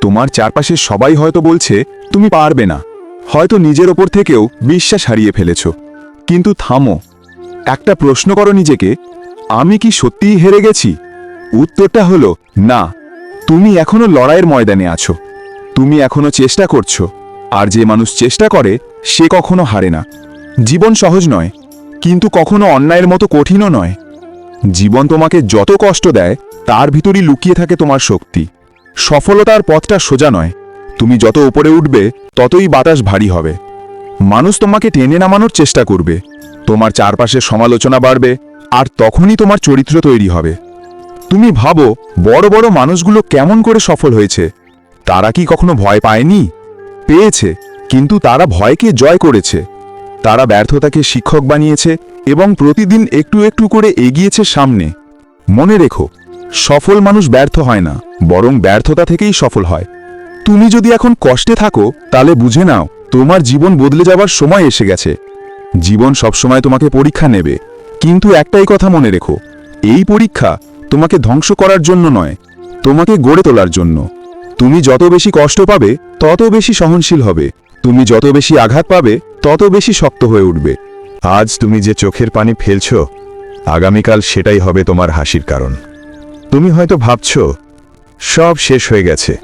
তোমার চারপাশে সবাই হয়তো বলছে, তুমি পারবে না। হয়তো নিজের ওপর থেকেও বিশ্বাস হারিয়ে ফেলেছ। কিন্তু থামো। একটা প্রশ্ন করো নিজেকে, আমি কি সত্যিই হেরে গেছি? উত্তরটা হলো, না। তুমি এখনও লড়াইয়ের ময়দানে আছো। তুমি এখনও চেষ্টা করছ। আর যে মানুষ চেষ্টা করে, সে কখনো হারে না। জীবন সহজ নয়, কিন্তু কখনো অন্যায়ের মতো কঠিনও নয়। জীবন তোমাকে যত কষ্ট দেয়, তার ভিতরই লুকিয়ে থাকে তোমার শক্তি। সফলতার পথটা সোজা নয়। তুমি যত উপরে উঠবে, ততই বাতাস ভারী হবে। মানুষ তোমাকে টেনে নামানোর চেষ্টা করবে। তোমার চারপাশে সমালোচনা বাড়বে, আর তখনই তোমার চরিত্র তৈরি হবে। তুমি ভাবো, বড় বড় মানুষগুলো কেমন করে সফল হয়েছে। তারা কি কখনো ভয় পায়নি? পেয়েছে, কিন্তু তারা ভয়কে জয় করেছে। তারা ব্যর্থতাকে শিক্ষক বানিয়েছে এবং প্রতিদিন একটু একটু করে এগিয়েছে সামনে। মনে রেখো সফল মানুষ ব্যর্থ হয় না, বরং ব্যর্থতা থেকেই সফল হয়। তুমি যদি এখন কষ্টে থাকো, তাহলে বুঝে নাও, তোমার জীবন বদলে যাবার সময় এসে গেছে। জীবন সবসময় তোমাকে পরীক্ষা নেবে। কিন্তু একটাই কথা মনে রেখো, এই পরীক্ষা তোমাকে ধ্বংস করার জন্য নয়, তোমাকে গড়ে তোলার জন্য। তুমি যত বেশি কষ্ট পাবে, তত বেশি সহনশীল হবে। তুমি যত বেশি আঘাত পাবে, তত বেশি শক্ত হয়ে উঠবে। আজ তুমি যে চোখের পানি ফেলছ, আগামীকাল সেটাই হবে তোমার হাসির কারণ। তুমি হয়তো ভাবছ, সব শেষ হয়ে গেছে।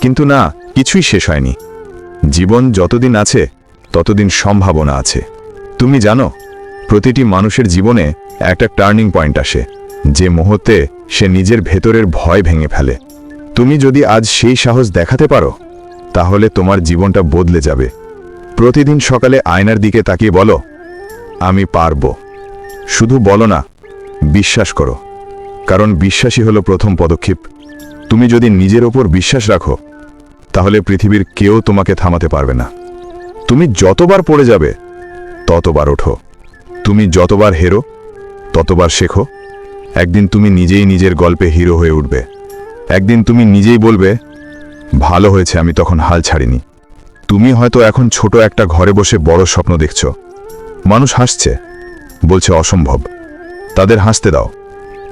কিন্তু না, কিছুই শেষ হয়নি। জীবন যতদিন আছে, ততদিন সম্ভাবনা আছে। তুমি জানো, প্রতিটি মানুষের জীবনে একটা টার্নিং পয়েন্ট আসে। যে মুহূর্তে সে নিজের ভেতরের ভয় ভেঙে ফেলে। তুমি যদি আজ সেই সাহস দেখাতে পারো, তাহলে তোমার জীবনটা বদলে যাবে। প্রতিদিন সকালে আয়নার দিকে তাকিয়ে বলো, আমি পারব। শুধু বলো না, বিশ্বাস করো। কারণ বিশ্বাসই হলো প্রথম পদক্ষেপ। তুমি যদি নিজের ওপর বিশ্বাস রাখো, তাহলে পৃথিবীর কেউ তোমাকে থামাতে পারবে না। তুমি যতবার পড়ে যাবে, ততবার ওঠো। তুমি যতবার হেরো, ততবার শেখো। একদিন তুমি নিজেই নিজের গল্পে হিরো হয়ে উঠবে। একদিন তুমি নিজেই বলবে, ভালো হয়েছে, আমি তখন হাল ছাড়িনি। তুমি হয়তো এখন ছোট একটা ঘরে বসে বড় স্বপ্ন দেখছ। মানুষ হাসছে, বলছে, অসম্ভব। তাদের হাসতে দাও।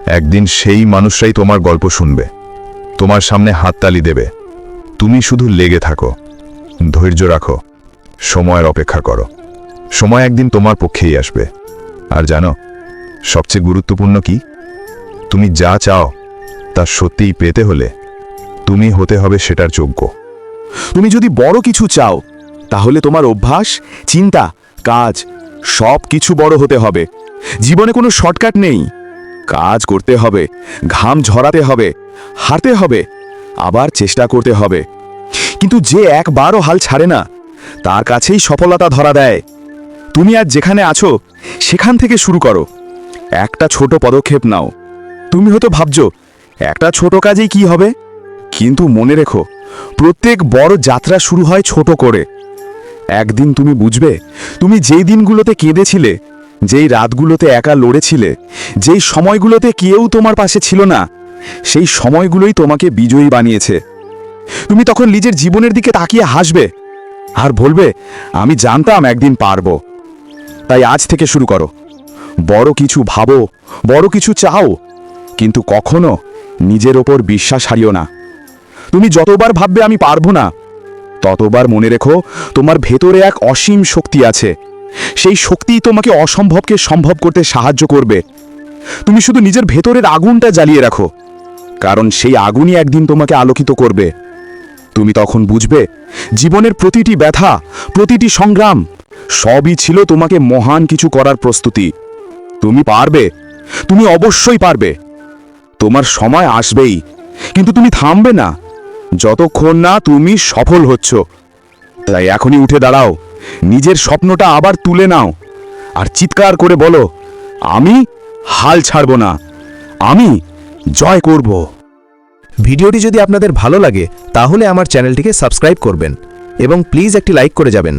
একদিন সেই মানুষরাই তোমার গল্প শুনবে। তোমার সামনে হাততালি দেবে। তুমি শুধু লেগে থাকো। ধৈর্য রাখো। সময়ের অপেক্ষা করো। সময় একদিন তোমার পক্ষেই আসবে। আর জানো, সবচেয়ে গুরুত্বপূর্ণ কি? তুমি যা চাও, তা সত্যিই পেতে হলে তুমি হতে হবে সেটার যোগ্য। তুমি যদি বড় কিছু চাও, তাহলে তোমার অভ্যাস, চিন্তা, কাজ সব কিছু বড় হতে হবে। জীবনে কোনো শর্টকাট নেই। কাজ করতে হবে, ঘাম ঝরাতে হবে হারতে হবে, আবার চেষ্টা করতে হবে। কিন্তু যে একবারও হাল ছাড়ে না, তার কাছেই সফলতা ধরা দেয়। তুমি আজ যেখানে আছো, সেখান থেকে শুরু করো। একটা ছোট পদক্ষেপ নাও। তুমি হয়তো ভাবছ, একটা ছোট কাজেই কি হবে? কিন্তু মনে রেখো, প্রত্যেক বড় যাত্রা শুরু হয় ছোট করে। একদিন তুমি বুঝবে, তুমি যেই দিনগুলোতে কেঁদেছিলে যেই রাতগুলোতে একা লড়েছিলে, যেই সময়গুলোতে কেউ তোমার পাশে ছিল না, সেই সময়গুলোই তোমাকে বিজয়ী বানিয়েছে। তুমি তখন নিজের জীবনের দিকে তাকিয়ে হাসবে আর বলবে, আমি জানতাম একদিন পারব। তাই আজ থেকে শুরু করো। বড় কিছু ভাবো, বড় কিছু চাও, কিন্তু কখনো নিজের ওপর বিশ্বাস হারিও না। তুমি যতবার ভাববে আমি পারব না, ততবার মনে রেখো, তোমার ভেতরে এক অসীম শক্তি আছে। সেই শক্তিই তোমাকে অসম্ভবকে সম্ভব করতে সাহায্য করবে। তুমি শুধু নিজের ভেতরের আগুনটা জ্বালিয়ে রাখো, কারণ সেই আগুনই একদিন তোমাকে আলোকিত করবে। তুমি তখন বুঝবে, জীবনের প্রতিটি ব্যথা, প্রতিটি সংগ্রাম, সবই ছিল তোমাকে মহান কিছু করার প্রস্তুতি। তুমি পারবে, তুমি অবশ্যই পারবে। তোমার সময় আসবেই, কিন্তু তুমি থামবে না। যতক্ষণ না তুমি সফল হচ্ছ, তাই এখনই উঠে দাঁড়াও। নিজের স্বপ্নটা আবার তুলে নাও। আর চিৎকার করে বলো, আমি হাল ছাড়ব না, আমি জয় করব। ভিডিওটি যদি আপনাদের ভালো লাগে, তাহলে আমার চ্যানেলটিকে সাবস্ক্রাইব করবেন এবং প্লিজ একটি লাইক করে যাবেন।